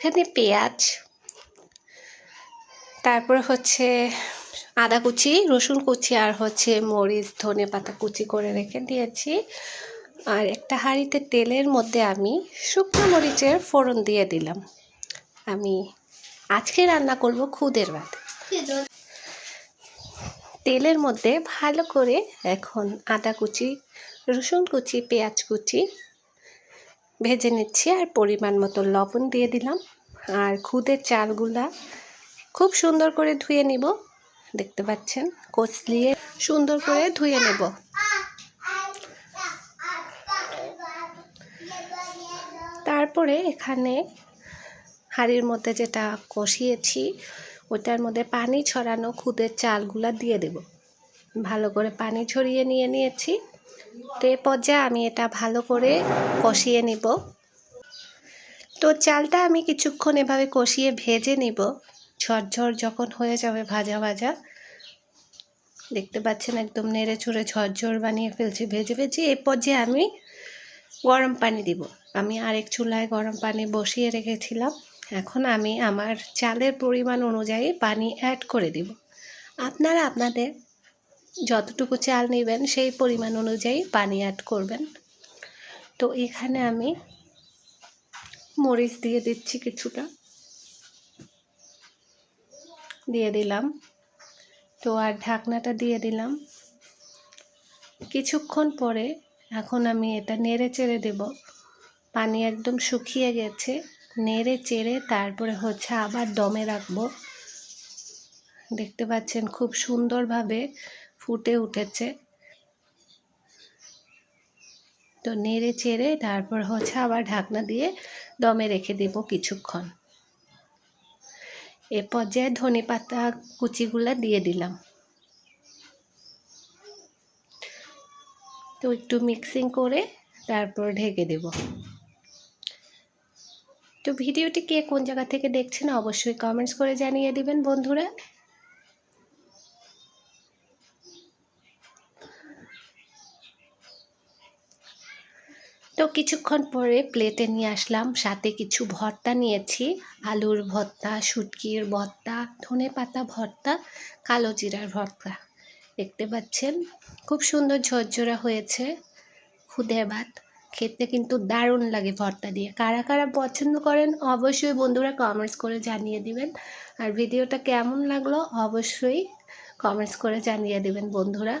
এখানে পেঁয়াজ, তারপরে হচ্ছে আদা কুচি, রসুন কুচি আর হচ্ছে মরিচ, ধনে পাতা কুচি করে রেখে দিয়েছি। আর একটা হাঁড়িতে তেলের মধ্যে আমি শুকনো মরিচের ফোড়ন দিয়ে দিলাম। আমি আজকে রান্না করব খুদের ভাত। তেলের মধ্যে ভালো করে এখন আদা কুচি, রসুন কুচি, পেঁয়াজ কুচি ভেজে নিচ্ছি আর পরিমাণ মতো লবণ দিয়ে দিলাম। আর খুদের চালগুলা খুব সুন্দর করে ধুয়ে নিব। দেখতে পাচ্ছেন, কচলিয়ে সুন্দর করে ধুয়ে নেব। তারপরে এখানে হাঁড়ির মধ্যে যেটা কষিয়েছি, ওটার মধ্যে পানি ছড়ানো খুদের চালগুলা দিয়ে দেব। ভালো করে পানি ছড়িয়ে নিয়ে নিয়েছি। তো এ পর্যায়ে আমি এটা ভালো করে কষিয়ে নিব। তো চালটা আমি কিছুক্ষণ এভাবে কষিয়ে ভেজে নিব। ঝরঝর যখন হয়ে যাবে ভাজা ভাজা, দেখতে পাচ্ছেন একদম নেড়ে চড়ে ঝরঝর বানিয়ে ফেলছি ভেজে ভেজে। এ পর্যায়ে আমি গরম পানি দিব। আমি আরেক চুলায় গরম পানি বসিয়ে রেখেছিলাম। এখন আমি আমার চালের পরিমাণ অনুযায়ী পানি অ্যাড করে দিব। আপনারা আপনাদের যতটুকু চাল নেবেন, সেই পরিমাণ অনুযায়ী পানি অ্যাড করবেন। তো এখানে আমি মরিচ দিয়ে দিচ্ছি কিছুটা। দিয়ে দিলাম। তো আর ঢাকনাটা দিয়ে দিলাম। কিছুক্ষণ পরে এখন আমি এটা নেড়ে চেড়ে দেব। পানি একদম শুকিয়ে গেছে। নেড়ে চেড়ে তারপরে হচ্ছে আবার দমে রাখব। দেখতে পাচ্ছেন খুব সুন্দরভাবে ফুটে উঠেছে। তো নেড়ে চেড়ে তারপর হচ্ছে আবার ঢাকনা দিয়ে দমে রেখে দেব কিছুক্ষণ। এ পর্যায়ে ধনে পাতা কুচিগুলা দিয়ে দিলাম। তো একটু মিক্সিং করে তারপর ঢেকে দেব। তো ভিডিওটি কে কোন জায়গা থেকে দেখছেন অবশ্যই কমেন্টস করে জানিয়ে দিবেন বন্ধুরা। তো কিছুক্ষণ পরে প্লেটে নিয়ে আসলাম। সাথে কিছু ভর্তা নিয়েছি। আলুর ভর্তা, শুটকির ভর্তা, ধনে পাতা ভর্তা, কালো জিরার ভর্তা। দেখতে পাচ্ছেন? খুব সুন্দর ঝরঝরা হয়েছে। খুদে ভাত। খেতে কিন্তু দারুণ লাগে ভর্তা দিয়ে। কারা কারা পছন্দ করেন অবশ্যই বন্ধুরা কমেন্টস করে জানিয়ে দিবেন। আর ভিডিওটা কেমন লাগল অবশ্যই কমেন্টস করে জানিয়ে দেবেন বন্ধুরা।